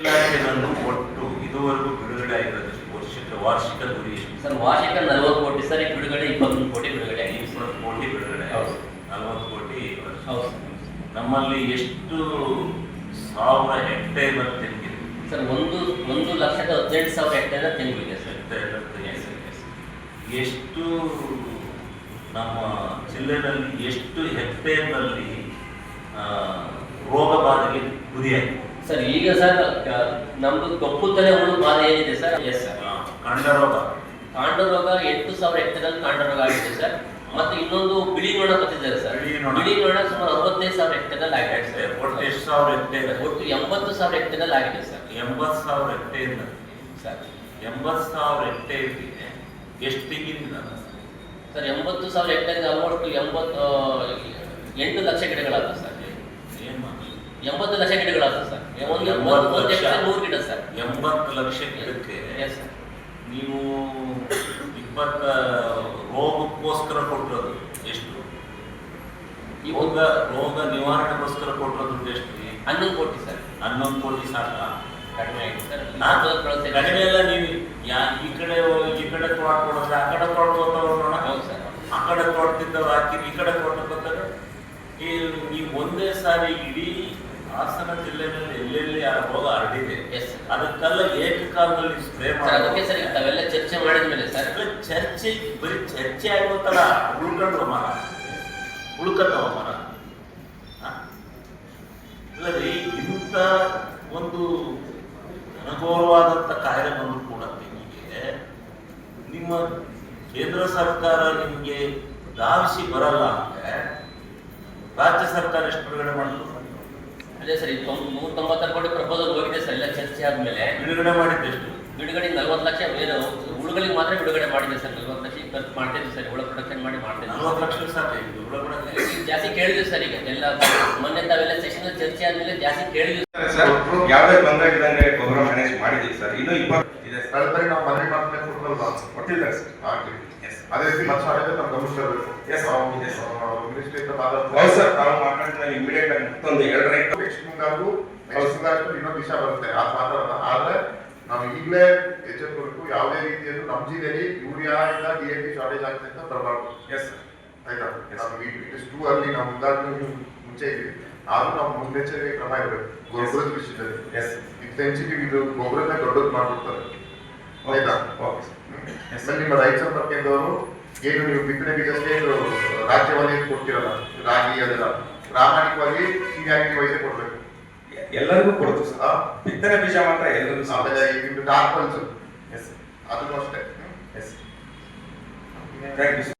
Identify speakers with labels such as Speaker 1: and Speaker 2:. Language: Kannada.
Speaker 1: ಇಲಾಖೆಯನ್ನು ಒಟ್ಟು ಇದುವರೆಗೂ ಬಿಡುಗಡೆ ಆಗಿರೋದು ವರ್ಷದ ವಾರ್ಷಿಕ ಗುರಿ ಎಷ್ಟು?
Speaker 2: ಸರ್ ವಾರ್ಷಿಕ ನಲವತ್ತು ಕೋಟಿ. ಸರ್ ಈಗ ಬಿಡುಗಡೆ ಇಪ್ಪತ್ತೊಂದು ಕೋಟಿ ಬಿಡುಗಡೆ ಆಗಿದೆ.
Speaker 1: ಇಪ್ಪತ್ತು ಕೋಟಿ ಬಿಡುಗಡೆ
Speaker 2: ಹೌದು.
Speaker 1: ನಲವತ್ತು ಕೋಟಿ ವರ್ಷ.
Speaker 2: ಹೌದು.
Speaker 1: ನಮ್ಮಲ್ಲಿ ಎಷ್ಟು ಸಾವಿರ ಹೆಕ್ಟೇರ್ ತೆಂಗಿದೆ?
Speaker 2: ಸರ್ ಒಂದು ಒಂದು ಲಕ್ಷದ ಹದಿನೆಂಟು ಸಾವಿರ ಹೆಕ್ಟೇರ್ ತೆಂಗಿದೆ ಸರ್.
Speaker 1: ಹೆಕ್ಟೇರ್. ಎಷ್ಟು ನಮ್ಮ ಜಿಲ್ಲೆಯಲ್ಲಿ ಎಷ್ಟು ಹೆಕ್ಟೇರ್ನಲ್ಲಿ ರೋಗ ಬಾಧೆಗೆ ಗುರಿಯಾಗಿದೆ?
Speaker 2: ಸರ್ ಈಗ ಸರ್ ನಮ್ದು ಕಪ್ಪು ತಲೆ ಹುಳು ಬಾಧೆ ಏನಿದೆ ಸರ್? ಎಸ್ ಸರ್
Speaker 1: ಕಾಂಡರೋಗ ಕಾಂಡರೋಗ
Speaker 2: ಕಾಂಡ ರೋಗ ಎಂಟು ಸಾವಿರ ಹೆಕ್ಟೇರಲ್ಲಿ ಕಾಂಡರೋಗ ಆಗಿದೆ ಸರ್. ಮತ್ತೆ ಇನ್ನೊಂದು ಬಿಳಿ ನೊಣ ಬರ್ತಿದ್ದಾರೆ ಸರ್.
Speaker 1: ಬಿಳಿ ನೊಣ.
Speaker 2: ಸುಮಾರು ಅರವತ್ತೈದು ಸಾವಿರ ಹೆಕ್ಟೇರಲ್ಲಿ ಆಗಿದೆ ಸರ್.
Speaker 1: ಒಟ್ಟು ಎಷ್ಟು ಸಾವಿರ ಹೆಕ್ಟೇರ್
Speaker 2: ಒಟ್ಟು ಎಂಬತ್ತು ಸಾವಿರ ಹೆಕ್ಟೇರಲ್ಲಿ ಆಗಿದೆ ಸರ್.
Speaker 1: ಎಂಬತ್ತು ಸಾವಿರ ಹೆಕ್ಟೇರ್
Speaker 2: ಸರ್.
Speaker 1: ಎಂಬತ್ತು ಸಾವಿರ ಹೆಕ್ಟೇರ್ಗೆ ಎಷ್ಟು ತೆಗಿದಿಲ್ಲ
Speaker 2: ಸರ್ ಎಂಬತ್ತು ಸಾವಿರ ಹೆಕ್ಟೇರ್ಗೆ ಆಲ್ಮೋಸ್ಟ್ ಎಂಬತ್ತು ಎಂಟು ಲಕ್ಷ ಗಿಡಗಳಾದ ಸರ್. ಎಂಬತ್ತು ಲಕ್ಷ ಗಿಡಗಳಾದ ಸರ್.
Speaker 1: ಎಂಬತ್ತು ಲಕ್ಷ.
Speaker 2: ನೂರು ಗಿಡ ಸರ್.
Speaker 1: ಎಂಬತ್ತು ಲಕ್ಷ ಗಿಡಕ್ಕೆ ನೀವು ಇಪ್ಪತ್ತ ರೋಗಕ್ಕೋಸ್ಕರ ಕೊಟ್ಟಿರೋದು ಎಷ್ಟು?
Speaker 2: ಈ
Speaker 1: ರೋಗ ನಿವಾರಣೆಗೋಸ್ಕರ ಕೊಟ್ಟಿರೋ ದುಡ್ಡು ಎಷ್ಟು?
Speaker 2: ಹನ್ನೊಂದು ಕೋಟಿ ಸರ್.
Speaker 1: ಹನ್ನೊಂದು ಕೋಟಿ ಸಾಕ?
Speaker 2: ಕಡಿಮೆ ಆಗಿದೆ ಸರ್.
Speaker 1: ಕಡಿಮೆ ಎಲ್ಲ ನೀವು. ಯಾ ಈ ಕಡೆ ಈ ಕಡೆ ತೋಟ ಕೊಡಿದ್ರೆ ಆ ಕಡೆ ತೋಟ ನೋಡೋಣ
Speaker 2: ಹೌದು ಸರ್.
Speaker 1: ಆ ಕಡೆ ತೋಟದಿಂದ ಹಾಕಿ ಈ ಕಡೆ ತೋಟ ಈ ನೀವು ಒಂದೇ ಸಾರಿ ಇಡೀ ಹಾಸನ ಜಿಲ್ಲೆಯಲ್ಲಿ ಎಲ್ಲೆಲ್ಲಿ ಆ ರೋಗ ಹರಡಿದೆ ಅದಕ್ಕೆಲ್ಲ ಏಕಕಾಲದಲ್ಲಿ ಸ್ಪ್ರೇ
Speaker 2: ಸರ್ ಅದಕ್ಕೆ ಸರ್ ತಾವೆಲ್ಲ ಚರ್ಚೆ ಮಾಡಿದ ಮೇಲೆ ಸರ್
Speaker 1: ಚರ್ಚೆ ಬರೀ ಚರ್ಚೆ ಆಗೋತಲ್ಲ ಉಳ್ಕೊಂಡ್ವ ಮರ. ಉಳ್ಕೊಂಡವ ಮರ? ಇಲ್ಲರಿ ಇಂಥ ಒಂದು ಅನುಭವವಾದಂಥ ಕಾಯಿಲೆ ಬಂದು ಕೂಡ ನಿಮಗೆ ನಿಮ್ಮ ಕೇಂದ್ರ ಸರ್ಕಾರ ನಿಮಗೆ ಧಾವಿಸಿ ಬರಲ್ಲ ಅಂದ್ರೆ ರಾಜ್ಯ ಸರ್ಕಾರ ಎಷ್ಟು ಬಿಡುಗಡೆ ಮಾಡಿದ್ರು
Speaker 2: ಅದೇ ಸರ್ ಇದು ನೂರ ತೊಂಬತ್ತಾರು ಕೋಟಿ ಪ್ರಪೋಸಲ್ ಹೋಗಿದೆ ಸರ್ ಎಲ್ಲ ಚರ್ಚೆ ಆದ್ಮೇಲೆ.
Speaker 1: ಬಿಡುಗಡೆ ಮಾಡಿದ್ದೆ
Speaker 2: ಬಿಡುಗಡೆ ನಲ್ವತ್ತು ಲಕ್ಷ ಏನು ಹುಳುಗಳಿಗೆ ಮಾತ್ರ ಬಿಡುಗಡೆ ಮಾಡಿದೆ ಸರ್ ನಲ್ವತ್ತು ಲಕ್ಷ ಖರ್ಚು ಮಾಡ್ತಿದ್ವಿ ಸರ್ ಹುಳ ಪ್ರೊಡಕ್ಷನ್ ಮಾಡಿ ಮಾಡ್ತಿದ್ವಿ
Speaker 1: ನಲ್ವತ್ತು ಲಕ್ಷ ಸಾಕು ಇದು
Speaker 2: ಜಾಸ್ತಿ ಕೇಳಿದ್ವಿ ಸರ್ ಈಗ ಎಲ್ಲ ಮೊನ್ನೆ ತಾವೆಲ್ಲ ಸೆಷನ್ ಚರ್ಚೆ ಆದ್ಮೇಲೆ ಜಾಸ್ತಿ ಕೇಳಿದ್ವಿ.
Speaker 3: ಸರ್ ಯಾವುದೇ ತೊಂದರೆ ಇದ್ದಂಗೆ ಗೊಬ್ಬರ ಮ್ಯಾನೇಜ್ ಮಾಡಿದ್ದೀವಿ ಸರ್. ಇನ್ನೂ ಇಪ್ಪತ್ತು ಇದೆ ಸರ್
Speaker 4: ಕಳೆದ್ರೆ ನಾವು ಮನೆ ಮಾತ್ರ
Speaker 3: ಕೊಟ್ಟಿದ್ದಾರೆ ಸರ್ ಎಸ್
Speaker 4: ಅದೇ ರೀತಿ ಮತ್ತೆ ಮಾಡಿದ್ರೆ
Speaker 3: ನಮ್ಮ.
Speaker 4: ಮಿನಿಸ್ಟ್ರಿ
Speaker 3: ಹೌದು ಸರ್ ತಾವು ಮಾತಾಡಿದ ಇಮಿಡಿಯೇಟ್ ಆಗಿ ಮತ್ತೊಂದು ಎರಡು ರೈಟ್
Speaker 4: ನೆಕ್ಸ್ಟ್ ಮುಂಗಾರು ನೆಕ್ಸ್ಟ್ ಮುಂಗಾರು ಇನ್ನೊಂದು ಬರುತ್ತೆ. ಆ ಮಾತಾಡೋಣ ಆದ್ರೆ ನಾವು ಈಗಲೇ ಎಚ್ಚೆತ್ತುಕೊಂಡು ಯಾವುದೇ ರೀತಿಯಲ್ಲೂ ನಮ್ಮ ಜಿಲ್ಲೆಯಲ್ಲಿ ಯೂರಿಯಾ ಇಲ್ಲ ಡಿ ಎ ಪಿ ಶಾರ್ಟೇಜ್ ಆಗ್ತದೆ ಅಂತ ಬರಬಾರ್ದು.
Speaker 3: ಎಸ್ ಸರ್
Speaker 4: ಆಯ್ತಾ? ಇಟ್ ಇಸ್ ಟೂ ಅಲ್ಲಿ ನಾವು ಮುಂಚೆ ಇದ್ವಿ ಆದ್ರೂ ನಾವು ಮುನ್ನೆಚ್ಚರಿಕೆ ಕ್ರಮ ಇರಬೇಕು. ಗೊಬ್ಬರದ ವಿಷಯದಲ್ಲಿ.
Speaker 3: ಎಸ್
Speaker 4: ಇದು ಸೆನ್ಸಿಟಿವ್ ಇದು ಗೊಬ್ಬರನೇ ದೊಡ್ಡದು ಮಾಡ್ಬಿಡ್ತಾರೆ. ಆಯ್ತಾ?
Speaker 3: ಓಕೆ ಸರ್
Speaker 4: ನಿಮ್ಮ ರೈತರ ಸಂಪರ್ಕ ಕೇಂದ್ರವರು ಏನು ನೀವು ಬಿತ್ತನೆ ಬೀಜಕ್ಕೆ ರಾಜ್ಯವಾಗಿ ಕೊಡ್ತಿರಲ್ಲ ರಾಗಿ ಅದೆಲ್ಲ. ಪ್ರಾಮಾಣಿಕವಾಗಿ ಸೀನಿಯಾರಿಟಿ ವಯಸ್ಸೇ ಕೊಡ್ಬೇಕು.
Speaker 3: ಎಲ್ಲರಿಗೂ ಕೊಡ್ತು ಸರ್? ಬಿತ್ತನೆ ಬೀಜ ಮಾತ್ರ ಎಲ್ಲರಿಗೂ
Speaker 4: ಆಮೇಲೆ ಇದು ಟಾರ್ಪಲ್ಸ್
Speaker 3: ಎಸ್
Speaker 4: ಅದನ್ನು ಅಷ್ಟೇ.
Speaker 3: Yes thank you